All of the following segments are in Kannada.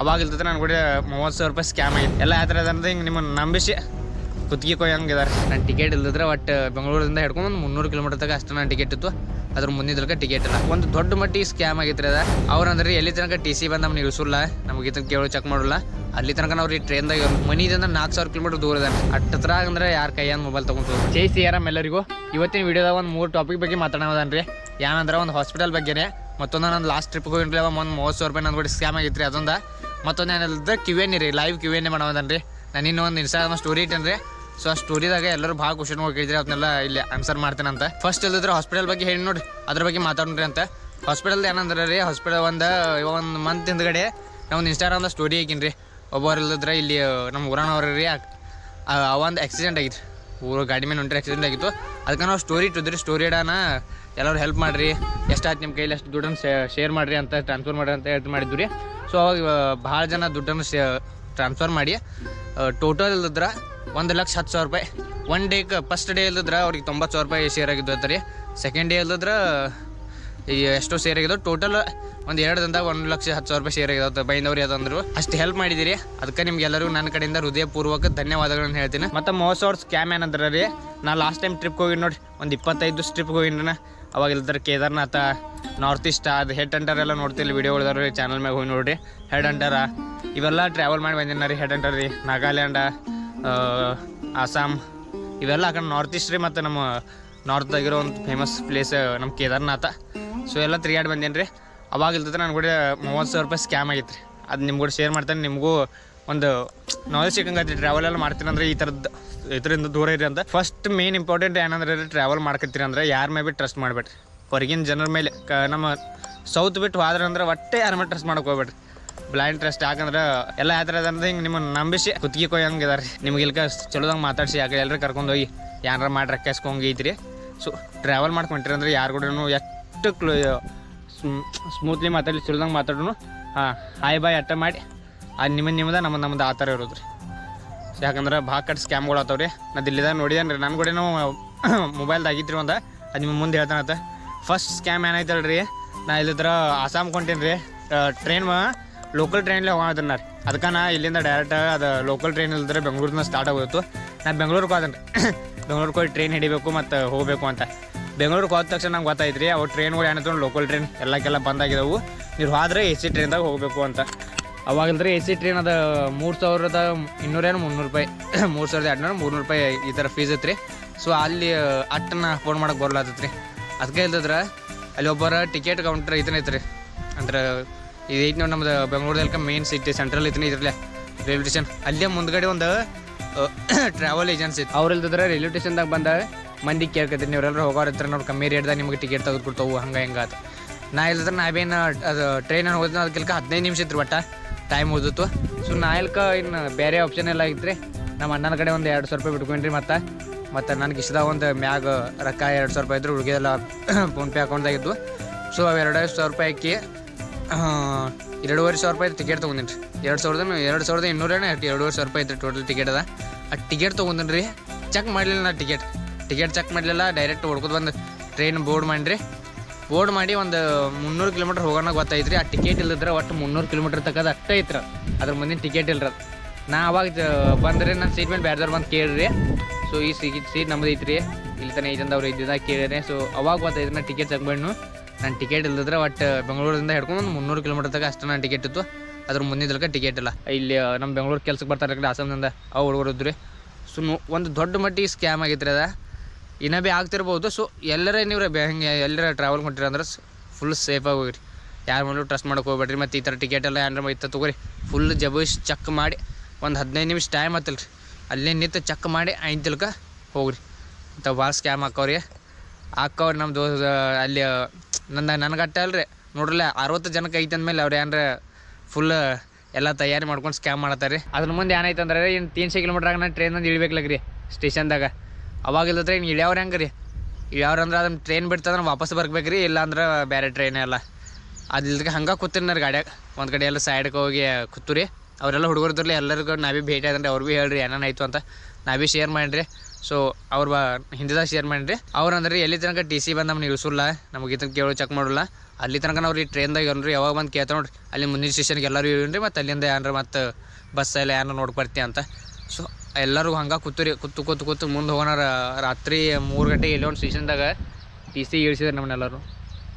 ಅವಾಗ ಇಲ್ತದೆ ನನ್ನ ಕೂಡ ಮೂವತ್ತು ಸಾವಿರ ರೂಪಾಯಿ ಸ್ಕ್ಯಾಮ್ ಆಗಿದೆ. ಎಲ್ಲ ಯಾವ ಥರ ಅದಂದ್ರೆ ಹಿಂಗೆ ನಿಮ್ಮನ್ನು ನಂಬಿಸಿ ಕುತ್ತಿಗೆ ಕೊಯ್ಯಂಗಿದಾರೆ ನಾನು ಟಿಕೆಟ್ ಇಲ್ದಿದ್ರೆ ಒಟ್ಟು ಬೆಂಗಳೂರಿಂದ ಹಿಡ್ಕೊಂಡು ಮುನ್ನೂರು ಕಿಲೋಮೀಟರ್ ತಗ ಅಷ್ಟು ನಾನು ಟಿಕೆಟ್ ಇತ್ತು. ಅದ್ರ ಮುಂದಿನ ತನಕ ಟಿಕೆಟ್ ಇಲ್ಲ. ಒಂದು ದೊಡ್ಡ ಮಟ್ಟಿಗೆ ಸ್ಕ್ಯಾಮ್ ಆಗೈತ್ರಿ ಅದ. ಅವ್ರು ಅಂದ್ರೆ ಎಲ್ಲಿ ತನಕ ಟಿ ಸಿ ಬಂದು ನಮ್ಗೆ ಇಳಿಸಲ್ಲ ನಮಗೆ ಇದನ್ನ ಕೇಳೋ ಚೆಕ್ ಮಾಡಲ್ಲ ಅಲ್ಲಿ ತನಕ ನಾವು ಈ ಟ್ರೈನ್ದಾಗ ಮನಿದಿಂದ ನಾಲ್ಕು ಸಾವಿರ ಕಿಲೋಮೀಟರ್ ದೂರ ಇದೆ ಅಟ್ಟತ್ರ ಅಂದ್ರೆ ಯಾರ ಕೈಯಂದು ಮೊಬೈಲ್ ತೊಗೊಂಡು ಜೈ ಸಿ ಆರಾಮ್ ಎಲ್ಲರಿಗೂ. ಇವತ್ತಿನ ವಿಡಿಯೋದಾಗ ಒಂದು ಮೂರು ಟಾಪಿಕ್ ಬಗ್ಗೆ ಮಾತಾಡೋದನ್ರಿ ಏನಂದ್ರೆ ಒಂದು ಹಾಸ್ಪಿಟಲ್ ಬಗ್ಗೆ ಮತ್ತೊಂದು ನಾನು ಲಾಸ್ಟ್ ಟ್ರಿಪ್ಗೆ ಹೋಗಿರ್ಲಿಲ್ಲ ಒಂದು ಮೂವತ್ತು ಸಾವಿರ ರೂಪಾಯಿ ನನ್ನ ಸ್ಕ್ಯಾಮ್ ಆಗಿತ್ತು ರೀ ಅದೊಂದು. ಮತ್ತೊಂದು ಏನಿಲ್ಲದ ಕ್ಯೂ ಎನ್ ರೀ ಲೈವ್ ಕ್ಯೂ ಎನ್ ಮಾಡೋದನ್ರಿ ನಾನು ಇನ್ನೂ ಒಂದು ಇನ್ಸ್ಟಾಗ್ರಾಮ್ ಸ್ಟೋರಿ ಇಟ್ಟೇನ್ರಿ ಸೊ ಆ ಸ್ಟೋರಿದಾಗ ಎಲ್ಲರೂ ಭಾಳ ಕ್ವಶನ್ ಹೋಗಿದ್ರಿ ಅದನ್ನೆಲ್ಲ ಇಲ್ಲಿ ಆನ್ಸರ್ ಮಾಡ್ತೇನಂತ. ಫಸ್ಟ್ ಇಲ್ದಿದ್ರೆ ಹಾಸ್ಪಿಟಲ್ ಬಗ್ಗೆ ಹೇಳಿ ನೋಡಿ ಅದ್ರ ಬಗ್ಗೆ ಮಾತಾಡ್ರಿ ಅಂತ. ಹಾಸ್ಪಿಟಲ್ ಏನಂದ್ರೆ ರೀ ಹಾಸ್ಪಿಟಲ್ ಒಂದು ಒಂದು ಮಂತ್ ಹಿಂದ್ಗಡೆ ನಾವು ಒಂದು ಇನ್ಸ್ಟಾಗ್ರಾಮ್ದಾಗ ಸ್ಟೋರಿ ಹಾಕಿನಿ ರೀ. ಒಬ್ಬರು ಇಲ್ಲದ್ರೆ ಇಲ್ಲಿ ನಮ್ಮ ಊರನವ್ರ ರೀ ಒಂದು ಆಕ್ಸಿಡೆಂಟ್ ಆಗಿತ್ತು. ಊರು ಗಾಡಿ ಮೇಲೆ ಹೊಂಟ್ರೆ ಆಕ್ಸಿಡೆಂಟ್ ಆಗಿತ್ತು. ಅದಕ್ಕೆ ನಾವು ಸ್ಟೋರಿ ಇಟ್ಟಿದ್ರಿ ಸ್ಟೋರಿ ಇಡೋಣ ಎಲ್ಲರೂ ಹೆಲ್ಪ್ ಮಾಡಿರಿ. ಎಷ್ಟಾಯ್ತು ನಿಮ್ಮ ಕೈಲಿ ಎಷ್ಟು ದುಡ್ಡನ್ನು ಶೇರ್ ಮಾಡಿರಿ ಅಂತ ಟ್ರಾನ್ಸ್ಫರ್ ಮಾಡಿರಿ ಅಂತ ಹೇಳ್ತು ಮಾಡಿದ್ದು ರೀ ಸೊ ಅವಾಗ ಭಾಳ ಜನ ದುಡ್ಡನ್ನು ಶೇ ಟ್ರಾನ್ಸ್ಫರ್ ಮಾಡಿ ಟೋಟಲ್ ಇಲ್ಲದ್ರ ಒಂದು ಲಕ್ಷ ಹತ್ತು ಸಾವಿರ ರೂಪಾಯಿ ಒನ್ ಡೇಗೆ ಫಸ್ಟ್ ಡೇ ಇಲ್ಲದ್ರ ಅವ್ರಿಗೆ ತೊಂಬತ್ತು ಸಾವಿರ ರೂಪಾಯಿ ಶೇರ್ ಆಗಿದ್ದು ರೀ ಸೆಕೆಂಡ್ ಡೇ ಇಲ್ಲದ್ರ ಈ ಎಷ್ಟೋ ಶೇರ್ ಆಗಿದ್ದು ಟೋಟಲ್ ಒಂದು ಎರಡು ದಿನದಾಗ ಒಂದು ಲಕ್ಷ ಹತ್ತು ಸಾವಿರ ರೂಪಾಯಿ ಶೇರ್ ಆಗಿದಾವೆ ಬೈಂದವ್ರು ಯಾವ್ದಂದ್ರು ಅಷ್ಟು ಹೆಲ್ಪ್ ಮಾಡಿದಿರಿ. ಅದಕ್ಕೆ ನಿಮ್ಗೆಲ್ಲರೂ ನನ್ನ ಕಡೆಯಿಂದ ಹೃದಯಪೂರ್ವಕ ಧನ್ಯವಾದಗಳನ್ನು ಹೇಳ್ತೀನಿ. ಮತ್ತು ಮೂವತ್ತು ಸಾವಿರ ಸ್ಕ್ಯಾಮ್ ಏನಂದ್ರೆ ರೀ ನಾ ಲಾಸ್ಟ್ ಟೈಮ್ ಟ್ರಿಪ್ಗೆ ಹೋಗಿ ನೋಡಿ ಒಂದು ಇಪ್ಪತ್ತೈದು ಟ್ರಿಪ್ಗೆ ಹೋಗಿನ ಅವಾಗ ಕೇದಾರ್ನಾಥ ನಾರ್ತ್ ಈಸ್ಟ್ ಅದು ಹೆಡ್ ಅಂಟರ್ ಎಲ್ಲ ನೋಡ್ತಿಲ್ಲ ವಿಡಿಯೋಗಳಿದಾರೆ ರೀ ಚಾನಲ್ ಮ್ಯಾಗ ಹೋಗಿ ನೋಡಿರಿ. ಹೆಡ್ ಅಂಟರ ಇವೆಲ್ಲ ಟ್ರಾವೆಲ್ ಮಾಡಿ ಬಂದಿನ ರೀ ಹೆಡ್ ಅಂಟರ್ ರೀ. ನಾಗಾಲ್ಯಾಂಡ ಅಸ್ಸಾಂ, ಇವೆಲ್ಲ ಆ ನಾರ್ತ್ ಈಸ್ಟ್ ರೀ ಮತ್ತು ನಮ್ಮ ನಾರ್ತ್ದಾಗಿರೋ ಒಂದು ಫೇಮಸ್ ಪ್ಲೇಸ್ ನಮ್ಮ ಕೇದಾರ್ನಾಥ. ಸೊ ಎಲ್ಲ ತಿರುಗಾಡಿ ಬಂದೇನು ರೀ. ಅವಾಗ ನನ್ನ ನಾನು ಕೂಡ ಮೂವತ್ತು ಸಾವಿರ ರೂಪಾಯಿ ಸ್ಕ್ಯಾಮ್ ಆಗಿತ್ತು ರೀ ಅದು ನಿಮ್ಗೆ ಶೇರ್ ಮಾಡ್ತೇನೆ, ನಿಮಗೂ ಒಂದು ನಾಲೆಜ್ ಸಿಕ್ಕಂಗೈತಿ ಟ್ರಾವೆಲ್ ಎಲ್ಲ ಮಾಡ್ತೀನಿ ಅಂದ್ರೆ ಈ ಥರದ್ದು ಇದರಿಂದ ದೂರ ಇರಿ ಅಂತ. ಫಸ್ಟ್ ಮೇನ್ ಇಂಪಾರ್ಟೆಂಟ್ ಏನಂದ್ರೆ ಟ್ರಾವೆಲ್ ಮಾಡ್ಕೊತೀರಿ ಅಂದ್ರೆ ಯಾರ ಮೇ ಬಿ ಟ್ರಸ್ಟ್ ಮಾಡ್ಬೇಡ್ರಿ. ಹೊರಗಿನ ಜನರ ಮೇಲೆ. ನಮ್ಮ ಸೌತ್ ಬಿಟ್ಟು ಹೋದ್ರೆ ಅಂದ್ರೆ ಒಟ್ಟೆ ಯಾರ ಮೇಲೆ ಟ್ರಸ್ಟ್ ಮಾಡಕ್ಕೆ ಹೋಗ್ಬೇಡ್ರಿ. ಬ್ಲೈಂಡ್ ಟ್ರಸ್ಟ್ ಯಾಕಂದ್ರೆ ಎಲ್ಲ ಯಾವ ಥರ ಅಂದ್ರೆ ಹಿಂಗೆ ನಿಮ್ಮನ್ನು ನಂಬಿಸಿ ಕುತ್ತಿಗೆ ಕೊಯ್ಯಂಗೆ ಇದಾರೆ ನಿಮ್ಗೆ ಇಲ್ಕ ಚಲೋದಂಗೆ ಮಾತಾಡ್ಸಿ ಯಾಕೆ ಎಲ್ಲರೂ ಕರ್ಕೊಂಡು ಹೋಗಿ ಯಾರ ಮಾಡಿ ರೊಕ್ಕಿಸ್ಕೊಂಗೆ ಐತ್ರಿ ಸೊ ಟ್ರಾವೆಲ್ ಮಾಡ್ಕೊಂಡ್ರಿ ಅಂದ್ರೆ ಯಾರು ಕೂಡ ಎಷ್ಟು ಕ್ಲೋ ಸ್ಮೂತ್ಲಿ ಮಾತಾಡಿ, ಚಲೋದಂಗೆ ಮಾತಾಡೋನು ಹಾಂ ಹಾಯ್ ಬಾಯ್ ಅಟ್ಟ ಮಾಡಿ. ಅದು ನಿಮ್ಮ ನಿಮ್ಮದ ನಮ್ಮ ನಮ್ಮದು ಆ ಥರ ಇರೋದು ರೀ. ಯಾಕಂದ್ರೆ ಭಾಳ ಕಟ್ ಸ್ಕ್ಯಾಮ್ಗಳು ಆತಾವ್ರಿ. ನಾ ದಿಲ್ಲಿದಾಗ ನೋಡಿದೇನೆ ರೀ ನನ್ನ ಕೂಡ ಮೊಬೈಲ್ದಾಗ ಆಗಿತ್ತು ರೀ ಒಂದು, ಅದು ನಿಮ್ಮ ಮುಂದೆ ಹೇಳ್ತಾನತ್ತ ಫಸ್ಟ್ ಸ್ಕ್ಯಾಮ್ ಏನಾಯ್ತಲ್ಲ ರೀ, ನಾ ಇಲ್ಲಿದ್ರ ಆಸಾಮ್ ಕೊಂಟೇನಿ ರೀ. ಟ್ರೈನ್ ಲೋಕಲ್ ಟ್ರೈನ್ಲೇ ಹೋಗೋದನ್ನ ರೀ. ಅದಕ್ಕೆ ನಾ ಇಲ್ಲಿಂದ ಡೈರೆಕ್ಟ್ ಅದು ಲೋಕಲ್ ಟ್ರೈನ್ ಇಲ್ದ್ರೆ ಬೆಂಗಳೂರಿನ ಸ್ಟಾರ್ಟ್ ಆಗೋಯ್ತು. ನಾ ಬೆಂಗಳೂರಿಗೆ ಹೋದನ್ ರೀ. ಬೆಂಗಳೂರಿಗೆ ಹೋಗಿ ಟ್ರೈನ್ ಹಿಡಿಬೇಕು ಮತ್ತು ಹೋಗಬೇಕು ಅಂತ. ಬೆಂಗಳೂರಿಗೆ ಹೋದ ತಕ್ಷಣ ನಂಗೆ ಗೊತ್ತಾಯ್ತು ರೀ ಅವು ಟ್ರೈನ್ಗಳು ಏನಾಯ್ತು ಲೋಕಲ್ ಟ್ರೈನ್ ಎಲ್ಲಕ್ಕೆಲ್ಲ ಬಂದಾಗಿದ್ದಾವೆ ನೀವು ಹೋದ್ರೆ ಎ ಸಿ ಟ್ರೈನ್ದಾಗ ಹೋಗಬೇಕು ಅಂತ. ಅವಾಗಿಲ್ದ್ರೆ ಎ ಸಿ ಟ್ರೈನ್ ಅದು ಮೂರು ಸಾವಿರದ ಇನ್ನೂರೇನು ಮುನ್ನೂರು ರೂಪಾಯಿ. ಮೂರು ಸಾವಿರದ ಎರಡುನೂರು ಮೂರ್ನೂರು ರೂಪಾಯಿ ಈ ಥರ ಫೀಸ್ ಐತ್ರಿ. ಸೊ ಅಲ್ಲಿ ಅಟ್ಟನ್ನ ಫೋನ್ ಮಾಡಕ್ಕೆ ಬರಲಾತೈತ್ರಿ. ಅದಕ್ಕೆ ಇಲ್ದಿದ್ರೆ ಅಲ್ಲಿ ಒಬ್ಬರ ಟಿಕೆಟ್ ಕೌಂಟರ್ ಐತನ ಐತ್ರಿ. ಅಂದ್ರೆ ಇದು ಐತೆ ನೋಡಿ ನಮ್ದು ಬೆಂಗಳೂರದಲ್ಲಿ ಮೇನ್ ಸಿಟಿ ಸೆಂಟ್ರಲ್ ಐತಿ ಇದ್ರಲ್ಲೇ ರೈಲ್ವೆ ಸ್ಟೇಷನ್ ಅಲ್ಲೇ ಮುಂದ್ಗಡೆ ಒಂದು ಟ್ರಾವೆಲ್ ಏಜೆನ್ಸಿ ಇತ್ತು ಅವ್ರು ಇಲ್ದಿದ್ರೆ ರೈಲ್ವೆ ಸ್ಟೇಷನ್ದಾಗ ಬಂದ ಮಂದಿ ಕೇಳ್ಕತ್ತೀನಿ ನೀವ್ರೆಲ್ಲರೂ ಹೋಗೋರು ನೋಡಿ ಕಮ್ಮಿ ರೇಟ್ದಾಗ ನಿಮಗೆ ಟಿಕೆಟ್ ತೆಗೆದುಕೊಡ್ತಾವೆ ಹಂಗೆ ಹಿಂಗೆ ಆತು ನಾ ಇಲ್ಲದ್ರೆ ನಾವೇನು, ಅದು ಟ್ರೈನಲ್ಲಿ ಹೋದ್ರೆ ಅದಕ್ಕೆ ಹದಿನೈದು ನಿಮಿಷ ಇತ್ತು ಒಟ್ಟ. ಟೈಮ್ ಉಳಿದಿತ್ತು ಸೊ ನಾ ಇಲ್ಕ ಇನ್ನು ಬೇರೆ ಆಪ್ಷನ್ ಎಲ್ಲ ಇದ್ರಿ ನಮ್ಮ ಅಣ್ಣನ ಕಡೆ ಒಂದು ಎರಡು ಸಾವಿರ ರೂಪಾಯಿ ಬಿಟ್ಕೊಂಡ್ರಿ ಮತ್ತು. ಮತ್ತು ನನಗೆ ಇಷ್ಟದ ಒಂದು ಮ್ಯಾಗ ರೊಕ್ಕ ಎರಡು ಸಾವಿರ ರೂಪಾಯಿ ಇದ್ರು ಉಳಿಗೆಲ್ಲ ಫೋನ್ಪೇ ಅಕೌಂಟ್ದಾಗಿದ್ದು ಸೊ ಅವು ಎರಡು ಸಾವಿರ ರೂಪಾಯಿ ಹಾಕಿ ಎರಡೂವರೆ ಸಾವಿರ ರೂಪಾಯಿ ಟಿಕೆಟ್ ತೊಗೊಂಡಿನಿ ರೀ ಎರಡು ಸಾವಿರದ ಎರಡು ಸಾವಿರದ ಇನ್ನೂರೇನೆ ಎರಡೂವರೆ ಸಾವಿರ ರೂಪಾಯಿ ಇತ್ತು ಟೋಟಲ್ ಟಿಕೆಟ್ ಅದ. ಆ ಟಿಕೆಟ್ ತೊಗೊಂಡಿನಿ ರೀ ಚೆಕ್ ಮಾಡಲಿಲ್ಲ ನಾ ಟಿಕೆಟ್ ಟಿಕೆಟ್ ಚೆಕ್ ಮಾಡಲಿಲ್ಲ ಡೈರೆಕ್ಟ್ ಹೊಡ್ಕೊತ ಬಂದು ಟ್ರೈನ್ ಬೋರ್ಡ್ ಮಾಡಿರಿ ಬೋರ್ಡ್ ಮಾಡಿ ಒಂದು ಮುನ್ನೂರು ಕಿಲೋಮೀಟ್ರ್ ಹೋಗೋಣ ಗೊತ್ತೈತ್ರಿ ಆ ಟಿಕೆಟ್ ಇಲ್ಲದ್ರೆ ಒಟ್ಟು ಮುನ್ನೂರು ಕಿಲೋಮೀಟ್ರ್ ತಕ್ಕದ ಅಷ್ಟೇ ಐತ್ರ. ಅದ್ರ ಮುಂದಿನ ಟಿಕೆಟ್ ಇಲ್ರ ನಾ ಅವಾಗ ಬಂದ್ರೆ ನನ್ನ ಸೀಟ್ ಮೇಲೆ ಬ್ಯಾಡ್ದವ್ರು ಬಂದು ಕೇಳ್ರಿ. ಸೊ ಈ ಸೀಟ್ ಸೀಟ್ ನಮ್ದು ಐತ್ರಿ. ಇಲ್ಲಿ ತನಕ ಐತಂದವ್ರು ಇದ್ದಿದ್ದ ಕೇಳಿದ್ರೆ ಸೊ ಅವಾಗ ಗೊತ್ತಾಯ್ತು ನಾ ಟಿಕೆಟ್ ತಗೊಂಡು ನಾನು ಟಿಕೆಟ್ ಇಲ್ಲದ್ರೆ ಒಟ್ಟು ಬೆಂಗಳೂರಿಂದ ಹಿಡ್ಕೊಂಡು ಒಂದು ಮುನ್ನೂರು ಕಿಲೋಮೀಟ್ರ್ ತಗ ಅಷ್ಟು ನನ್ನ ಟಿಕೆಟ್ ಇತ್ತು. ಅದ್ರ ಮುಂದಿನ ಟಿಕೆಟ್ ಇಲ್ಲ. ಇಲ್ಲಿ ನಮ್ಮ ಬೆಂಗಳೂರು ಕೆಲ್ಸಕ್ಕೆ ಬರ್ತಾರೆ ಆಸಾಮ್ನಿಂದ ಅವು ಹುಡುಗರು ಇದ್ರಿ. ಸೊ ಒಂದು ದೊಡ್ಡ ಮಟ್ಟಿಗೆ ಸ್ಕ್ಯಾಮ್ ಆಗೈತ್ರಿ ಅದ. ಇನ್ನೂ ಭೀ ಆಗ್ತಿರ್ಬೋದು. ಸೊ ಎಲ್ಲರೇ ನೀವು ಬೆ ಹಿಂಗೆ ಎಲ್ಲರ ಟ್ರಾವೆಲ್ ಮಾಡಿರಿ ಅಂದ್ರೆ ಫುಲ್ ಸೇಫಾಗಿ ಹೋಗಿರಿ. ಯಾರ ಮೇಲೂ ಟ್ರಸ್ಟ್ ಮಾಡಕ್ಕೆ ಹೋಗ್ಬೇಡ್ರಿ. ಮತ್ತು ಈ ಥರ ಟಿಕೆಟ್ ಎಲ್ಲ ಏನಾರ ಇತ್ತ ತೊಗೊರಿ. ಫುಲ್ ಜಬಸ್ ಚೆಕ್ ಮಾಡಿ ಒಂದು ಹದಿನೈದು ನಿಮಿಷ ಟೈಮ್ ಆತಲ್ಲ ರೀ ಅಲ್ಲೇ ನಿಂತು ಚೆಕ್ ಮಾಡಿ ಐದು ತಿಳ್ಕ ಹೋಗ್ರಿ. ಅಂತ ಭಾಳ ಸ್ಕ್ಯಾಮ್ ಹಾಕೋರಿ ಹಾಕೋರಿ ನಮ್ಮ ದೋಸ್ತ ಅಲ್ಲಿ ನನ್ನ ನನಗಟ್ಟೆ ಅಲ್ರಿ. ನೋಡ್ರಲ್ಲ ಅರವತ್ತು ಜನಕ್ಕೆ ಐತೆ ಅಂದಮೇಲೆ ಅವ್ರು ಏನಾರ ಫುಲ್ ಎಲ್ಲ ತಯಾರಿ ಮಾಡ್ಕೊಂಡು ಸ್ಕ್ಯಾಮ್ ಮಾಡತ್ತಾರೆ ರೀ ಅದ್ರ ಮುಂದೆ ಏನಾಯ್ತು ಅಂದ್ರೆ ಇನ್ನು ತೀನ್ಶೆ ಕಿಲೋಮೀಟ್ರಾಗ ನಾನು ಟ್ರೈನಂದು ರೀ ಸ್ಟೇಷನ್ದಾಗ ಅವಾಗ ಇಲ್ಲದ್ರೆ ಇನ್ನು ಇಳಿಯವ್ರ ಹೆಂಗೆ ರೀ ಇಳ್ಯಾವ್ರ ಅಂದ್ರೆ ಅದನ್ನ ಟ್ರೈನ್ ಬಿಡ್ತಂದ್ರೆ ವಾಪಸ್ ಬರ್ಬೇಕು ರೀ ಇಲ್ಲಾಂದ್ರೆ ಬೇರೆ ಟ್ರೈನ್ ಎಲ್ಲ. ಅದು ಇಲ್ದಕ್ಕೆ ಹಂಗೆ ಕೂತಿರ್ನಾರ ಗಾಡ್ಯಾಗ. ಒಂದು ಕಡೆ ಎಲ್ಲ ಸೈಡ್ಗೆ ಹೋಗಿ ಕೂತು ರೀ ಅವರೆಲ್ಲ ಹುಡುಗರು ಇದ್ರಲ್ಲಿ ಎಲ್ಲರಿಗೂ ನಾ ಭೀ ಭೇಟಿ ಆದ್ರೆ ಅವ್ರು ಭೀ ಹೇಳ್ರಿ ಏನೇನಾಯ್ತು ಅಂತ. ನಾ ಭೀ ಶೇರ್ ಮಾಡಿರಿ. ಸೊ ಅವ್ರು ಬಾ ಹಿಂದಿದಾಗ ಶೇರ್ ಮಾಡಿರಿ. ಅವ್ರು ಅಂದ್ರೆ, ಎಲ್ಲಿ ತನಕ ಟಿ ಸಿ ಬಂದು ನಮ್ಗೆ ಇಳಿಸಲ್ಲ, ನಮಗೆ ಇದನ್ನು ಕೇಳೋ ಚೆಕ್ ಮಾಡಲ್ಲ. ಅಲ್ಲಿ ತನಕ ನಾವು ರೀ ಟ್ರೈನ್ದಾಗ ಏನ್ರಿ ಯಾವಾಗ ಬಂದು ಕೇಳ್ತಾ ನೋಡ್ರಿ. ಅಲ್ಲಿ ಮುಂದಿನ ಸ್ಟೇಷನ್ಗೆ ಎಲ್ಲರೂ ಇಳಿನ್ರಿ ಮತ್ತು ಅಲ್ಲಿಂದ ಏನಾರ ಮತ್ತು ಬಸ್ ಎಲ್ಲ ಏನಾರ ನೋಡ್ಕೊಡ್ತಿ ಅಂತ. ಸೊ ಎಲ್ಲರೂ ಹಂಗೆ ಕೂತು ರೀ ಕೂತು ಕೂತು ಕೂತು ಮುಂದೆ ಹೋಗೋಣ ರಾತ್ರಿ ಮೂರು ಗಂಟೆಗೆ ಎಲ್ಲೋ ಒಂದು ಸ್ಟೇಷನ್ದಾಗ ಟಿ ಸಿ ಇಳಿಸಿದ್ರು ನಮ್ಮನ್ನೆಲ್ಲರೂ.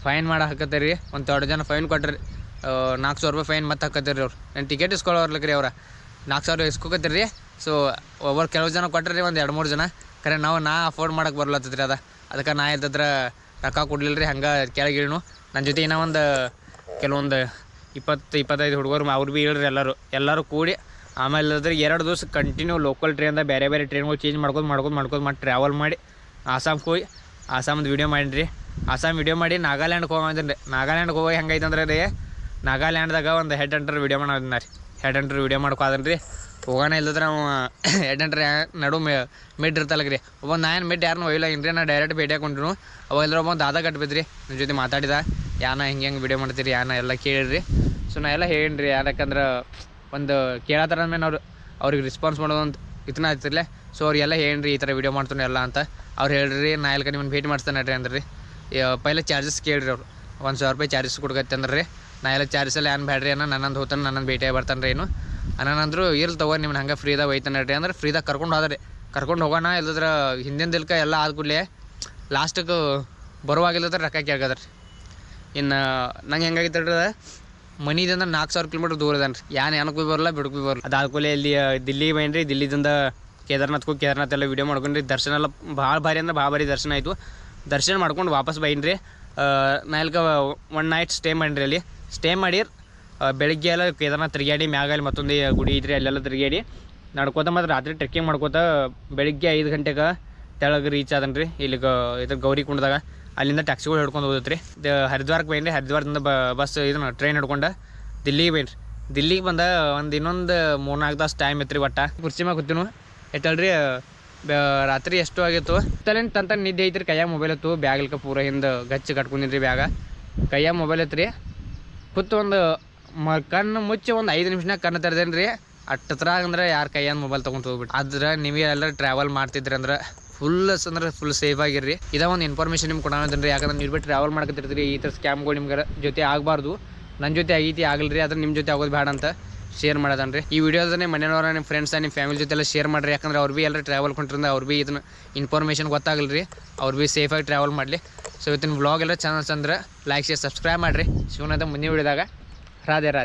ಫೈನ್ ಮಾಡಿ ಹಾಕತ್ತರಿ. ಒಂದು ಎರಡು ಜನ ಫೈನ್ ಕೊಟ್ರಿ. ನಾಲ್ಕು ಸಾವಿರ ರೂಪಾಯಿ ಫೈನ್ ಮತ್ತೆ ಹಾಕತ್ತೀರಿ ಅವ್ರು. ನಾನು ಟಿಕೆಟ್ ಇಸ್ಕೊಳ್ಳೋರ್ಲಕ್ಕೆ ರೀ ಅವ್ರ. ನಾಲ್ಕು ಸಾವಿರ ಇಸ್ಕೊಕತ್ತೀರಿ. ಸೊ ಒಬ್ಬರು ಕೆಲವು ಜನ ಕೊಟ್ರಿ ಒಂದು ಎರಡು ಮೂರು ಜನ. ಖರೆ ನಾವು ನಾ ಅಫೋರ್ಡ್ ಮಾಡಕ್ಕೆ ಬರ್ಲತ್ತದ್ರಿ ಅದ. ಅದಕ್ಕೆ ನಾ ಇದ್ದದ್ರ ರೊಕ್ಕ ಕೊಡ್ಲಿಲ್ಲ ರೀ ಹಂಗೆ ಕೆಳಗೆ ನನ್ನ ಜೊತೆ ಇನ್ನೂ ಒಂದು, ಕೆಲವೊಂದು ಇಪ್ಪತ್ತು, ಇಪ್ಪತ್ತೈದು ಹುಡುಗರು ಅವ್ರು ಭೀ ಇಳ್ರಿ ಎಲ್ಲರೂ. ಎಲ್ಲರೂ ಕೂಡಿ ಆಮೇಲೆ ಅದ್ರ ಎರಡು ದಿವಸ ಕಂಟಿನ್ಯೂ ಲೋಕಲ್ ಟ್ರೈನ್ದಾಗ ಬೇರೆ ಬೇರೆ ಟ್ರೈನ್ಗಳು ಚೇಂಜ್ ಮಾಡ್ಕೊಂಡು ಮಾಡ್ಕೊಂಡು ಮಾಡ್ಕೊಂಡು ಮತ್ತು ಟ್ರಾವೆಲ್ ಮಾಡಿ ಆಸಾಮ್ಗೆ ಹೋಗಿ ಆಸಾಮ್ದು ವೀಡಿಯೋ ಮಾಡಿರಿ ಆಸಾಮ್ ವೀಡಿಯೋ ಮಾಡಿ ನಾಗಾಲ್ಯಾಂಡ್ಗೆ ಹೋಗಿದ್ದೀನಿ ರೀ ನಾಗಾಲ್ಯಾಂಡ್ಗೆ ಹೋಗಿ ಹೆಂಗೈತೆ ಅಂದ್ರೆ ರೀ ನಾಗಾಲ್ಯಾಂಡ್ದಾಗ ಒಂದು ಹೆಡ್ ಅಂಟರ್ ವೀಡಿಯೋ ಮಾಡೋದನ್ನ ರೀ. ಹೆಡ್ ಅಂಟರ್ ವೀಡಿಯೋ ಮಾಡ್ಕೋದನ್ ರೀ. ಹೋಗೋಣ ಇಲ್ಲದ್ರೆ ನಾವು ಹೆಡ್ ಅಂಟರ್ ನಡು ಮೇ ಮಿಡ್ ಇರ್ತಲ್ಲ ರೀ. ಒಬ್ಬ ನಾನು ಮಿಡ್ ಯಾರನ್ನೂ ಒಯ್ಯಿಲ್ಲ ಏನ್ರಿ, ನಾ ಡೈರೆಕ್ಟ್ ಭೇಟಿ ಹಾಕೊಂಡ್ರು ಅವ ಎಲ್ಲರೂ ಒಬ್ಬ ದಾದ ಕಟ್ಬಿದ್ರಿ ನಿಮ್ಮ ಜೊತೆ ಮಾತಾಡಿದ. ಯಾನ ಹಿಂಗೆ ಹೆಂಗೆ ವೀಡಿಯೋ ಮಾಡ್ತೀರಿ ಯಾನ ಎಲ್ಲ ಕೇಳಿರಿ ಸೊ ನಾ ಎಲ್ಲ ಹೇಳಿನ್ರಿ ಯಾಕಂದ್ರೆ ಒಂದು ಕೇಳತ್ತಾರ ಅಂದ್ಮೇಲೆ ಅವ್ರು ಅವ್ರಿಗೆ ರೆಸ್ಪಾನ್ಸ್ ಮಾಡೋದು ಅಂತ ಇದನ್ನ ಆಗ್ತಿರ್ಲೆ. ಸೊ ಅವ್ರಿಗೆಲ್ಲ ಹೇಳಿ ಈ ಥರ ವೀಡಿಯೋ ಮಾಡ್ತಾನೆ ಎಲ್ಲ ಅಂತ ಅವ್ರು ಹೇಳ್ರಿ, ನಾ ಎಲ್ಲ ನಿಮ್ಮನ್ನು ಭೇಟಿ ಮಾಡ್ತಾನೆ ಅಂದ್ರೆ. ರೀ ಪೈಲೆ ಚಾರ್ಜಸ್ ಕೇಳಿರಿ ಅವ್ರು. ಒಂದು ಸಾವಿರ ರೂಪಾಯಿ ಚಾರ್ಜಸ್ ಕೊಡ್ಕತ್ತೆ ಅಂದ್ರೆ. ರೀ ನಾ ಎಲ್ಲ ಚಾರ್ಜಸ್ ಏನು ಬೇಡ್ರಿ ಅನ್ನ ನನ್ನಂದು ಹೋತಾನೆ ನನ್ನ ಭೇಟಿಯಾಗಿ ಬರ್ತಾನೆ ರೀ ಏನು ಅನ್ನಂದ್ರು ಇರ್ಲಿ ತಗೋ ನಿಮ್ಮನ್ನ ಹಂಗೆ ಫ್ರೀದಾಗ ಒಯ್ತಾನೆ ರೀ ಅಂದ್ರೆ ಫ್ರೀದಾಗ ಕರ್ಕೊಂಡು ಹೋದ್ರಿ. ಕರ್ಕೊಂಡು ಹೋಗೋಣ, ಇಲ್ಲದ್ರೆ ಹಿಂದಿನ ದಿಲ್ಕ ಎಲ್ಲ ಆದ ಕೂಡಲೇ ಲಾಸ್ಟಿಗೆ ಬರುವಾಗಿಲ್ಲದ್ರೆ ರೊಕ್ಕ ಕೇಳ್ಕದ್ರಿ ಇನ್ನು, ನಂಗೆ ಹೆಂಗಾಗಿತ್ತು ಹೇಳ್ರಿ ಮನಿದಿಂದ ನಾಲ್ಕು ಸಾವಿರ ಕಿಲೋಮೀಟರ್ ದೂರ ಅದಾನ ರೀ. ಯಾನ್ ಏನಕ್ಕೆ ಭೀ ಬರಲ್ಲ, ಬಿಡಕ್ಕೆ ಭೀ ಬರಲ್ಲ. ಅದಾದ್ಕೂಲೆ ಇಲ್ಲಿ ದಿಲ್ಲಿಗೆ ಬೈನ್ರಿ ದಿಲ್ಲಿದಿಂದ ಕೇದಾರ್ನಾಥ್ ಹೋಗಿ ಕೇದಾರ್ನಾಥ್ ಎಲ್ಲ ವೀಡಿಯೋ ಮಾಡ್ಕೊಂಡ್ರಿ. ದರ್ಶನ ಎಲ್ಲ ಭಾಳ ಭಾರಿ ಅಂದ್ರೆ ಭಾಳ ಭಾರಿ ದರ್ಶನ ಆಯಿತು. ದರ್ಶನ ಮಾಡ್ಕೊಂಡು ವಾಪಸ್ ಬೈನ್ರಿ. ನಾ ಇಲ್ಕ ಒನ್ ನೈಟ್ ಸ್ಟೇ ಮಾಡಿರಿ ಅಲ್ಲಿ. ಸ್ಟೇ ಮಾಡಿ ಬೆಳಗ್ಗೆ ಎಲ್ಲ ಕೇದಾರ್ನಾಥ್ ತಿರುಗಾಡಿ ಮ್ಯಾಗ ಅಲ್ಲಿ ಮತ್ತೊಂದು ಗುಡಿ ಐತ್ರಿ, ಅಲ್ಲೆಲ್ಲ ತಿರುಗಾಡಿ ನಡ್ಕೋತ ಮತ್ತು ರಾತ್ರಿ ಟ್ರೆಕ್ಕಿಂಗ್ ಮಾಡ್ಕೋತ ಬೆಳಿಗ್ಗೆ ಐದು ಗಂಟೆಗೆ ತೆಳಗೆ ರೀಚ್ ಆದನ್ರಿ. ಇಲ್ಲಿಗೆ ಇದ್ರ ಗೌರಿ ಕುಂಡದಾಗ. ಅಲ್ಲಿಂದ ಟ್ಯಾಕ್ಸಿಗಳು ಹಿಡ್ಕೊಂಡು ಹೋದತ್ರಿ. ಹರಿದ್ವಾರಕ್ಕೆ ಬೈನ್ರಿ, ಹರಿದ್ವಾರದಿಂದ ಬಸ್ ಇದನ್ನ ಟ್ರೈನ್ ಹಿಡ್ಕೊಂಡು ದಿಲ್ಲಿಗೆ ಬೈನ್ರಿ. ದಿಲ್ಲಿಗೆ ಬಂದ ಒಂದು ಇನ್ನೊಂದು ಮೂರ್ನಾಲ್ಕು ತಾಸು ಟೈಮ್ ಇತ್ತು ರೀ ಒಟ್ಟ. ಕುರ್ಚಿ ಮ್ಯಾಗ ಕೂತಿನು. ಎತ್ತಲ್ರಿ ರಾತ್ರಿ ಎಷ್ಟು ಆಗಿತ್ತು. ತಲೆನ ತಂತ ನಿದ್ದೆ ಐತ್ರಿ, ಕೈಯಾಗ ಮೊಬೈಲ್ ಇತ್ತು ಬ್ಯಾಗ್ಲಿಕ್ಕೆ ಪೂರ ಹಿಂದೆ ಗಚ್ಚಿ ಕಟ್ಕೊಂಡಿದ್ರಿ ಬ್ಯಾಗ ಕೈಯಾಗ ಮೊಬೈಲ್ ಐತ್ರಿ. ಕೂತು ಒಂದು ಮ, ಕಣ್ಣು ಮುಚ್ಚಿ ಒಂದು ಐದು ನಿಮಿಷನಾಗ ಕಣ್ಣು ತೆರೆದೇನು ರೀ ಅಟ್ಟತ್ರ ಅಂದ್ರೆ ಯಾರ ಕೈಯಾಗ ಮೊಬೈಲ್ ತೊಗೊಂಡು ಹೋಗ್ಬಿಟ್ಟು ಆದ್ರೆ ನಿಮಗೆ ಎಲ್ಲರೂ ಟ್ರಾವೆಲ್ ಮಾಡ್ತಿದ್ರಿ ಅಂದ್ರೆ ಫುಲ್ ಅಂದ್ರೆ ಫುಲ್ ಸೇಫ್ ಆಗಿರ್ರಿ. ಇದ ಒಂದು ಇನ್ಫಾರ್ಮೇಶನ್ ನಿಮ್ಗೆ ಕೊಡೋದ್ರಿ ಯಾಕಂದ್ರೆ ನೀವು ಬಿಟ್ಟು ಟ್ರಾವೆಲ್ ಮಾಡ್ಕೊತಿರ್ತೀರಿ, ಈ ಥರ ಸ್ಕ್ಯಾಮ್ಗಳು ನಿಮ್ಗೆ ಜೊತೆ ಆಗಬಾರ್ದು. ನನ್ನ ಜೊತೆ ಆಗೈತಿ ಆಗಲ್ರಿ ಅದ್ರ ನಿಮ್ಮ ಜೊತೆ ಆಗೋದು ಬೇಡ ಅಂತ ಶೇರ್ ಮಾಡೋದನ್ರಿ. ಈ ವಿಡಿಯೋದನ್ನೇ ಮನೆಯವ್ರ ನಿಮ್ಮ ಫ್ರೆಂಡ್ಸ್ ನಿಮ್ಮ ಫ್ಯಾಮಿಲಿ ಜೊತೆ ಎಲ್ಲ ಶೇರ್ ಮಾಡಿರಿ. ಯಾಕಂದ್ರೆ ಅವ್ರು ಭೀ ಎಲ್ಲ ಟ್ರಾವೆಲ್ ಕೊಂಡ್ರಿಂದ ಅವ್ರು ಭೀ ಇದನ್ನ ಇನ್ಫಾರ್ಮೇಷನ್ ಗೊತ್ತಾಗಲ್ರಿ ಅವ್ರು ಭೀ ಸೇಫಾಗಿ ಟ್ರಾವೆಲ್ ಮಾಡಲಿ. ಸೊ ಇವತ್ತಿನ ವ್ಲಾಗ್ ಎಲ್ಲ ಚೆನ್ನಾಗಿ ಅಂದ್ರೆ ಲೈಕ್ ಶೇರ್ ಸಬ್ಸ್ಕ್ರೈಬ್ ಮಾಡಿರಿ. ಶಿವನಾಥ ಮುಂದಿನ ವಿಡಿಯೋದಾಗ ರಾಧೆ ರಾಧೆ.